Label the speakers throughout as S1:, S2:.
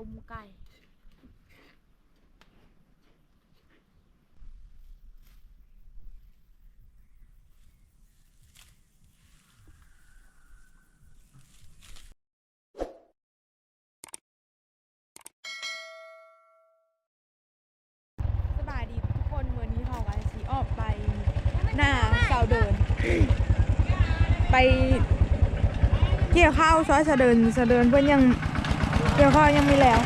S1: ต้มไก่สบายดีทุกคนวันนี้เราไปสีออกไปหน้าเสาเดิน ไปเกี่ยวข้าวซอยเสาเดินเสาเดินเพื่อนยัง เกี่ยวข้าวยังไม่แล้ว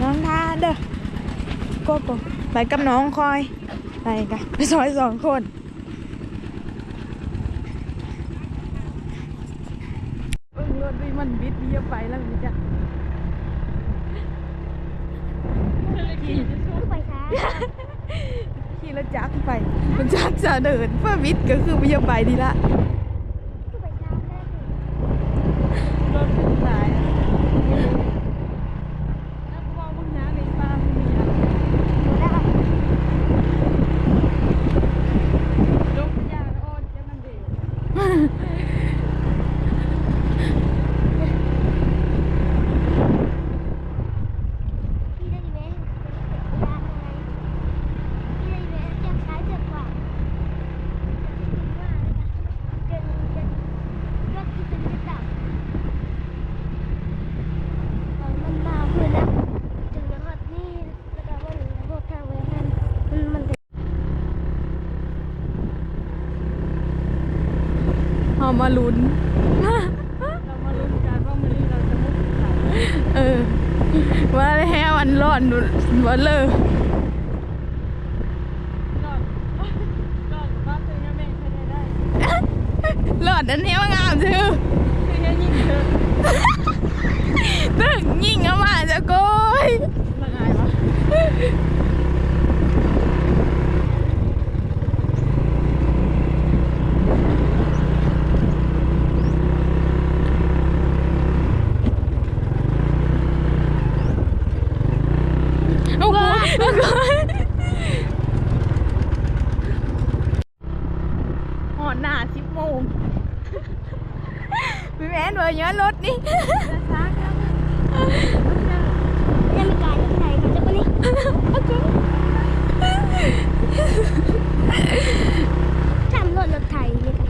S1: น้องทานเด้อโกโก้ไปกับน้องคอยไปกันไปซอยสองคนเออรถดิมันบิดเบี้ยไปแล้วมันจะ
S2: ไปช้า
S1: ขี่รถจักรไปรถจักรจะเดินเพื่อวิทย์ก็คือวิทยาไปดีละ
S2: ไปช้าแค่
S1: รถเป็นสายแล้วก็มองมึงนะในบ้านมีอะไร
S2: หนูได้
S1: ลงยางอ้อนจะมันเด็ก
S2: พี่ได้ดีไหมยากอะไรพี่ได้ดีไหมเจ็บซ้ายเจ็บขวาเดินเดินรถที่เป็นกระดับมันมาเพื่อแล้วถึงจังหวัดนี่แล้วก็ว่าหนูพวกทางเวรมันมัน
S1: เอามาลุ้น
S3: เรามาลุ้นกันว่ามื้อนี้เราจะมุดเขา
S1: เออ ว่าแล้วอันร้อนดูว่าเลย
S3: ก่อนก่อนว่าเป็นยังไงใครได้ได้
S1: ร้อนอันนี้ว่างามชื่อ
S3: คือแค่ยิ่งเธอ
S1: ตึกยิงเอามาจะโกย
S3: ละไงวะ
S1: โอ้โหโอ้โหหอนหน้าสิบโมงพี่แม่นเบอร์เยอะรถนี่
S2: ยังมีการยังไงมันจะไปนี่ทำรถรถไถนี่ค่ะ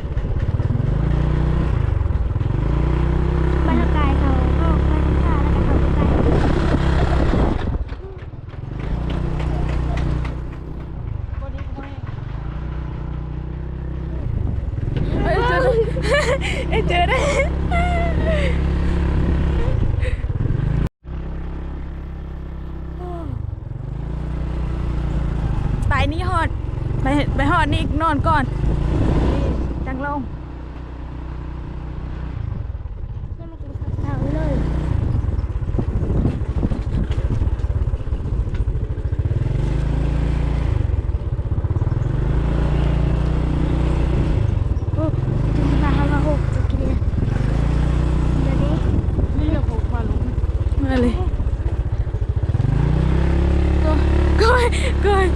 S2: บรรยากาศเขาเขาไปทางข้าแล้วก็เขาไปไกล
S3: วันนี้ไม่
S1: เอ้ยเจอเอ้ยเจอได้ไปนี่ฮอด ไป ไปฮอดนี่นอนก่อน จังลง
S2: ยังไม่กินข้าวเช้าเลยโอ้ถึงมาห้าหกจะกินเนี่ยเดี๋ยวนี้
S3: นี่เราผูกมาลุ้น
S1: มาเลยก็ก้อยก้อย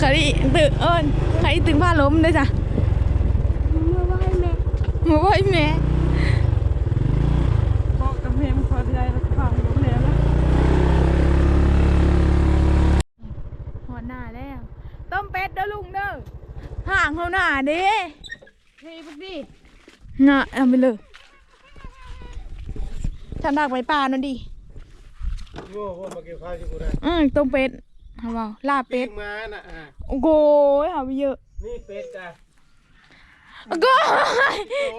S1: ใครตึกเอิญใคร ตึงผ้าล้มด้วยจ้ะ
S2: เมื่อว่าให้แม่
S1: มาว่าไอ้แม่
S3: บอกกับแม่มันพอใจแล้วฟังลุ้นแล้วนะ
S1: หัวหน้าแล้วต้มเป็ดเด้อลุงเด้อห่างเขาหน้าเด้
S3: เฮ้ยพวกนี้
S1: น่ะเอาไปเลยฉันดักไปป่านั่นดิ
S4: โง่ว่ามาเกี่ยวข้าวที่กูได้
S1: อืมต้มเป็ดเอาเปล่าลาบเป็
S4: ปิ้
S1: ด
S4: งมาน่ะอะ
S1: โอ้โหเอาไปเยอะ
S4: นี่เป็ดจ้ะ
S1: โก้ย
S4: โต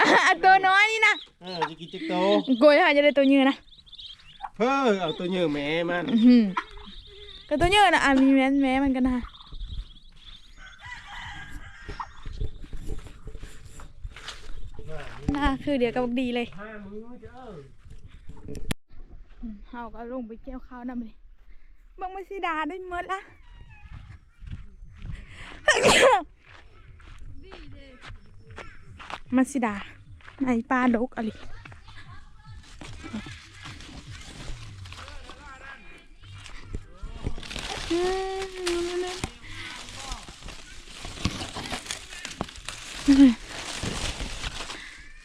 S1: อะตัวน้อยนี่นะ
S4: เออจะกินจิกโต
S1: โกยค่ะจะได้ตัวเยอะนะ
S4: เพ้อเอาตัวเหยื่อแม่มัน
S1: อื้อหือก็ตัวเยอะนะอะมีแม้แม้มันกันนะน่าคือเดี๋ยวกับดีเลย
S4: ห้ามือเจ้า
S1: เฮาก็ลงไปเกี่ยวข้าวนำเลยบังไม่สิดาได้หมดละ มาสิดาในปลาดกอะไร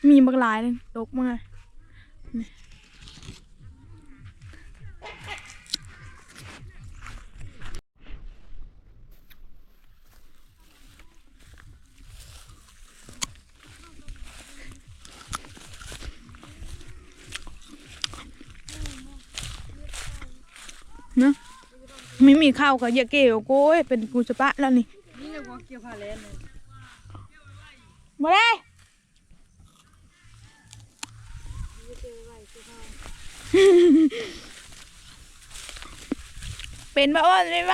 S1: มีบักหลายเลยดกมาก นะไม่มีข้าวก็อย่าเกี่ยวโก้ยเป็นกูจะปะแล้วนี่
S3: นี่เลยว่าเกี่ยวพาเลนเลย
S1: มาได้เป็นบ้าอ้นไม่ไหว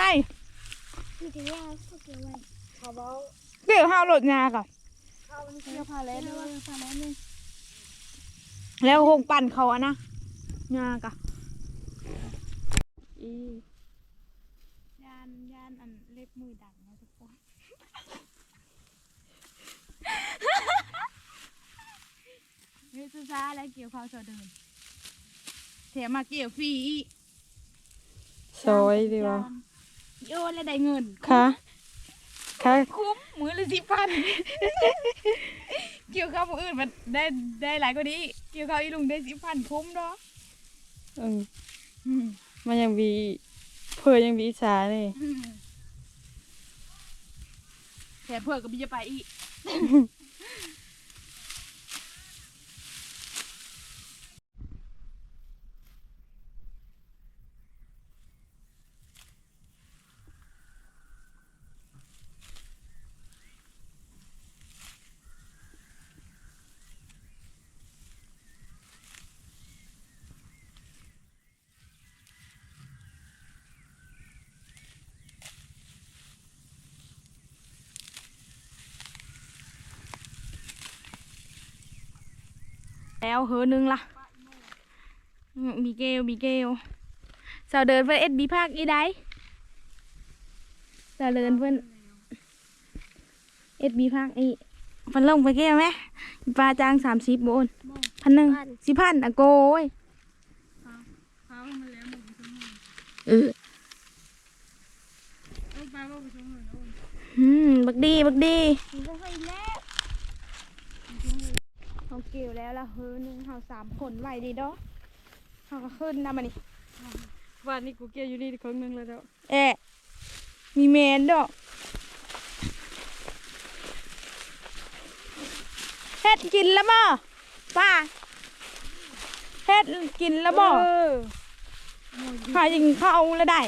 S2: มีแต่ยาพวกเกี่ยว
S3: ข้า
S1: วหลดงาก่อน
S3: เขาเกี่ยวพาเลนเลยว่าพาเลนเลย
S1: แล้วคงปั่นเขาอะนะงากะ
S3: อี
S1: ยานยานอันเล็บมือดังนะทุกคนเฮ้ยซูซาแล้วเกี่ยวข้าวเสาเดินแถมมาเกี่ยวฟรีอีก
S3: ซอยดีวะ
S1: โยนแล้วได้เงิน
S3: ค่ะค่ะ
S1: คุ้มมือละสิบพัน เกี่ยวข้าวผู้อื่นมันได้ได้หลายกว่านี้ เกี่ยวข้าวอีลุงได้สิบพันคุ้มเนาะ
S3: เออ มันยังมีเพื่อยังมีฉาเนี่ย
S1: แถมเพื่อก็มีจะไปอีก แล้วเฮอนึงล่ะอืมมีเกลมีเกลสาวเดินเพื่อนเอ็ดบีภาคอีได้สาวเดินเพื่อนเอ็ดบีภาคอีฟันลงไปเกลไหมปลาจางสามสิบโบนพันหนึ่งสิพันอะโกย
S3: เขามาแล้วหมดไปทั้งหมด
S1: เออ
S3: เออปลาบอกไปทั้งหมดแล้ว
S1: อืมบักดี บักดี
S2: มันก็ให้แล้ว
S1: เขาเกี่ยวแล้วละเฮอนึงเขาสามคนไหวดีดอกเขาก็ขึ้นนะมันนี่
S3: วันนี้กูเกี่ยวอยู่นี่ครั้งหนึงแล้วเด้อ
S1: เอ๊ะมีแมนดอกเฮ็ดกินแล้วบ่ป้าเฮ็ดกินแล้วบ่
S3: เออ
S1: หายิงเข้าแล้วได้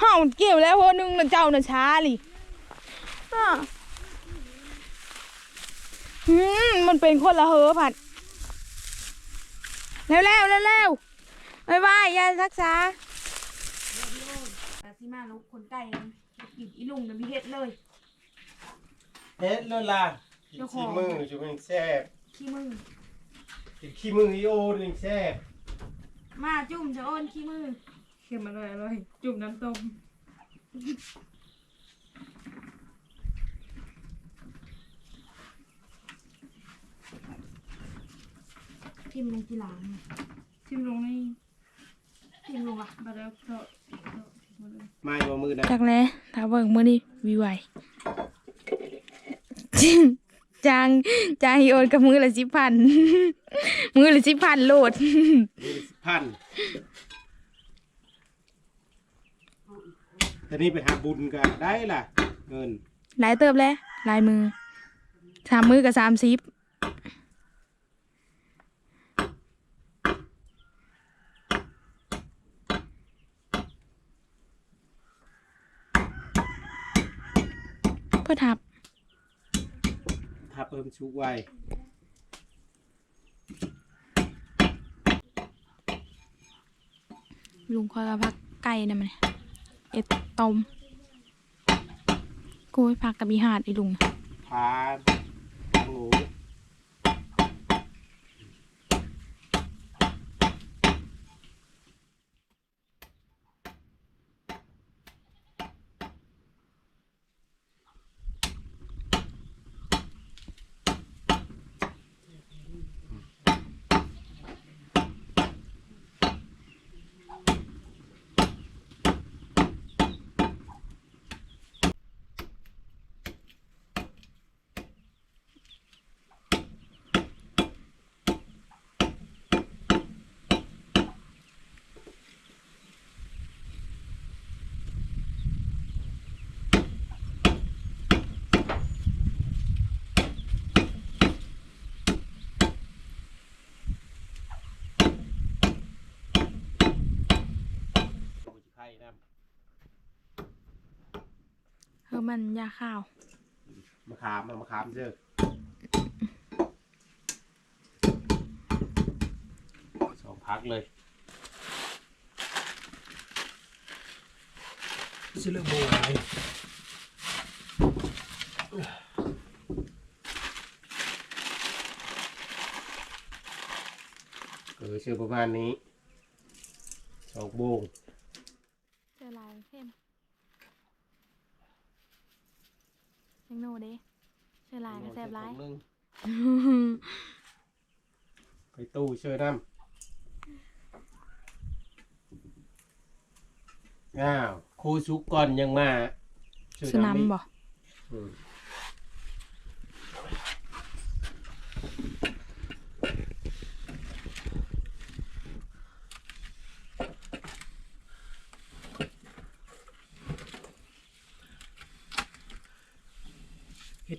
S1: เฮาเกี่ยวแล้วคนนึงน่ะเจ้าน่ะช้าลิอ้ออื มมันเป็นคนละเฮอผัด เร็วเร็วเร็วเร็วบายบายยายรักษาอาซิมาลูกคนไก่กินอีลุงน่ะมีเฮ็ดเลย
S4: เฮ็ดแล้วล่ะกิน
S1: เจ้าขอ
S4: ขี้
S1: ง
S4: มือจุ่มแซ่บ
S1: ขี้มือ
S4: กินขี้มืออีโอนึงแซ่บ
S1: มาจุ่มจะโอนขี้มือ
S3: เค็มอร่อยอร่อยจุ่มน้ำต้ม
S1: ทิมลงกีฬาเนี่ย
S3: ทิมลงนี่
S1: ทิมลงอะ
S3: บาแล้วเถอะเถอะหมดเลย
S4: ไม่ว่ามือนะ
S1: จักแล้ถ้าเบิ่งมื้อนี้วิวไหวจางจางโอนกับมือละสิพัน มือละสิพันโหลด
S4: มือละสิบพันแต่นี่ไปหาบุญกันได้ล่ะ เงิน
S1: หลายเติบแล้วลายมือสามมือกับสามสิบ เพื่อทับ
S4: ถ้าเพิ่มชุกไว้
S1: ลุงคอยว่าพักไก่นะมันเอ็ดต้มโก้ยพักกับอีหาดไอ้ลุง
S4: พานหมู นะ
S1: เออมันยาข้าว
S4: มะขามเอามะขามเจอสองพักเลยชื่อเรื่องโบราณเออชื่อประมาณนี้สองโบง
S1: เจอลายเข้ม ยังโนเด้เจอลายก็แซ่บร้าย
S4: หนึ่งไปตู้เชิญน้ำอ้าวครูชุกก่อนยังมาเชิญ
S1: สนาม
S4: อีก
S1: บ่
S4: อืม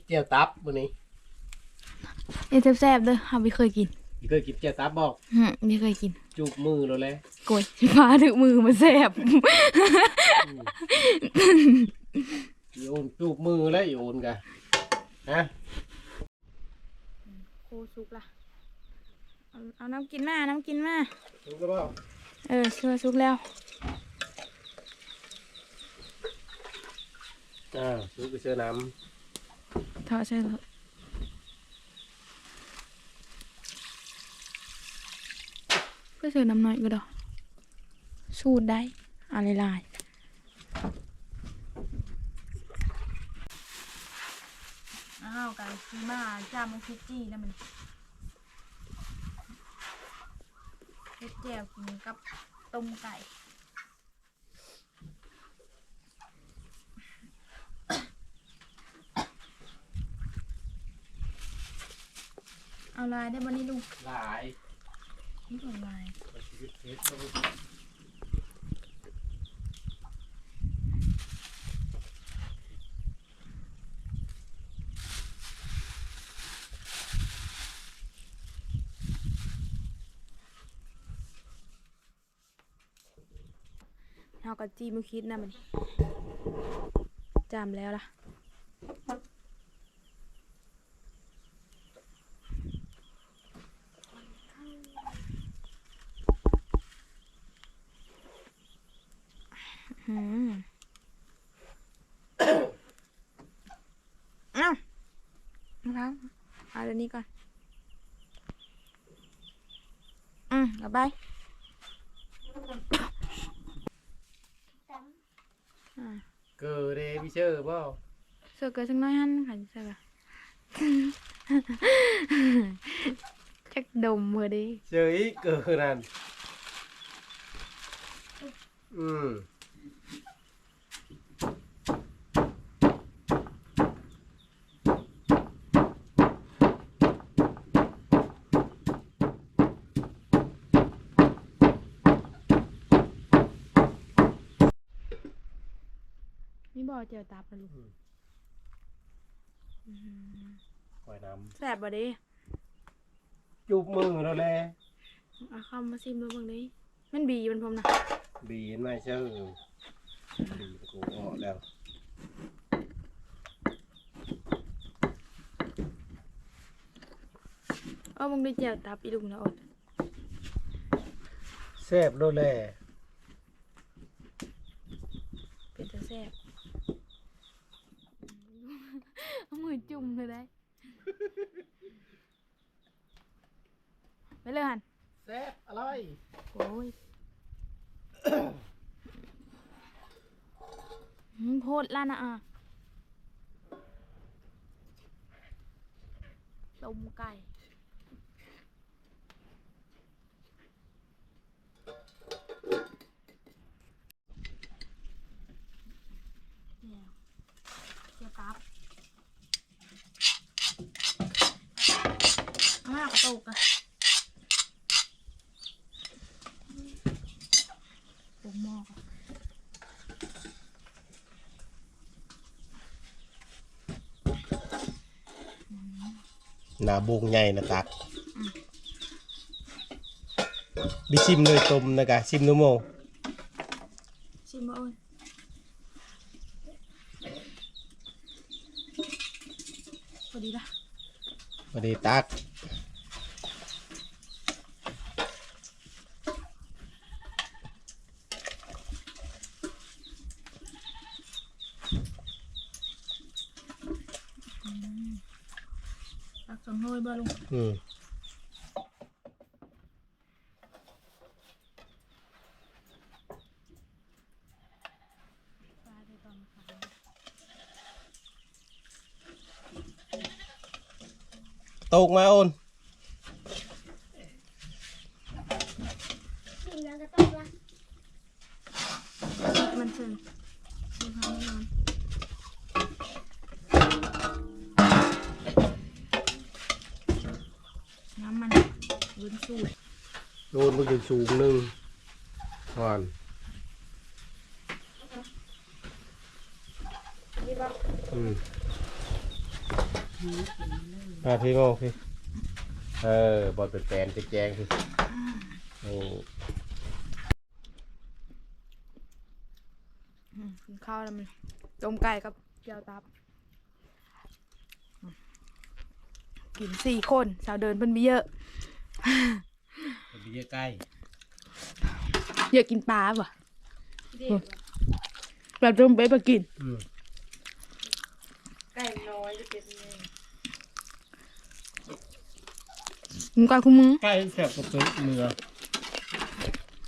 S4: เฮ็ดเจียวตับมื้อนี้
S1: เอ้ยแซ่บๆเด้อเฮาไม่เคยกิน
S4: เคยกินเจียวตับบอก
S1: อืมไม่เคยกิน
S4: จูบมือแล้วแหละ
S1: โกยฟ้าถึงมือมาแซ่บ
S4: โยนจูบมือแล้วโยนกันฮะ
S1: โคซุกล่ะเอาเอาน้ำกินมา น้ำกินมา
S4: จูบแล้วเปล่า
S1: เออเชื่อซุกแล้ว
S4: อ่าจูบไปเชื่อน้
S1: เถอะใช่เถอะเพื่อเชื่อน้ำน้อยก็ดอกสูดได้อะไรลายอ้าวไก่ซีมาจามันคิดจี้นะมันเฮ็ดแจ่วกินกับต้มไก่ เอาลายได้บ่นี่ลุงำ
S4: หลาย
S1: นี่ของลาย
S4: ชีวิตเฮ็ดเอา
S1: เอากระจีมือคิดนะมันจำแล้วล่ะ อืมเอ้านะครับ เอาเดี๋ยวนี้ก่อนอืมกลับไปอ่า
S4: เกิดเดพี่เชื่ เปล่า
S1: เสือเกิดสักหน้อยหันค่ะเสือจักดมมือดิ
S4: เจออีกเกิดนั่นอืม
S1: นี่บอกเจียวตาปลาลูก
S4: ปล่อยน้
S1: แสบบ่ดิำ
S4: จูบมือแล้วแหละ
S1: เอาเข้ามาซิมดูบ้างดิมันบีมันพรมนะ
S4: บีนไม่เชื่อบีกูออกแล้ว
S1: เออมึงได้เจียวตาปีลุงนะอด
S4: แซ่บแล้วแหละ
S1: เป็นจะแสบเอา มือจุ่มเลยได้ ไปเลยหัน
S4: แซ่บอร่อย
S1: โอ้ยหืมโพดแล้วนะอะต้มไก่ เอามากระตุกอะผมหม้อก่อน
S4: หนาบุงใหญ่ นะตักบิชิมเลยต้มนะกะชิมนุโม
S1: ชิมมาโอนพอดีละ
S4: พอดีตัก
S1: ตักสองถ้วยบ่ลุง
S4: อืม
S1: ปลาได้ตอนขาย
S4: ตกมาโอน
S2: กินแล้วก็ต้องละ
S1: มันเชิญดูทางแน่นอนน้ำมันวุ้นสูตร
S4: โดนมันอยู่สูงหนึ่งก่อน
S1: นี่ป่ะ
S4: อืมมาพี่โมพี่ เออบอลเป็นแปลนเป็นแจงพี่นี่
S1: อืมกินข้าวแล้วมันต้มไก่กับเกี๊ยวตับอืมกินสี่คน สาวเดินเพิ่นมีเยอะ
S4: เป็นพี่ใกล้
S1: เยอะกินปลาป่ะแบบต้มไปมากิน
S4: อืม
S3: ไก่น้อยจะเป็นยังไง
S1: กินก่อนคุณมึง
S4: ใกล้แสบกับตัวเนื้อ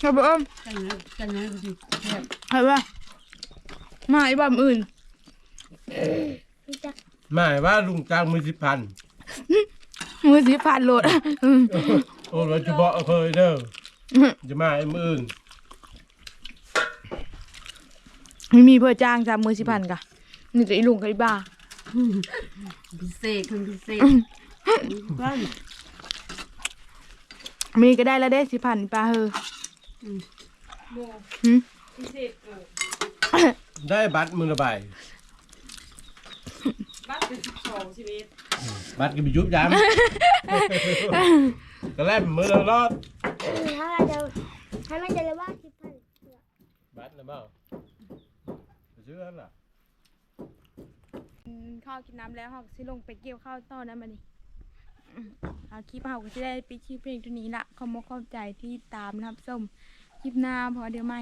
S1: ครับผม
S3: กันนะกันนะดูสิแซ่บ
S1: ใครว่ามาไอ้บ้านอื่น
S2: รู้จัก
S4: หมายว่าลุงจ้างมือสิบพัน
S1: มือสีผ่านโหลดอืม
S4: โอ้เราจะบอกเคยเด้อจะมาไอ้มืออื่น
S1: ไม่มีเพื่อจ้างจ้ามือสิพันกะนี่จะอีลุงกับอีบ้า
S3: พิเศษคุณพิเศษบ้าน
S1: มีก็ได้แล้วได้สิพันปลาเฮอ
S3: โม
S1: หึ
S3: พิเศษเก
S4: ได้บัตรมือละใบ
S3: บ้านเป็นสิบสองชีวิต
S4: บัตรก็ไปยุบย้ำก็แล่มือละรอด
S2: ถ้าเราจะถ้ามันจะเรียกว่าสิพัน
S4: บัตรนะเปล่าไปซื้อนั่นล่ะ
S1: กิน ข้าวกินน้ำแล้วเขาก็สิลงไปเกี่ยวข้าวต้อนะมันนี่เอาคลิปเขาก็จะได้ไปดคลิปเพลงตัวนี้ละขอมกขอบใจที่ตามนะครับส้มคลิปหน้าพอเดี๋ยวไม่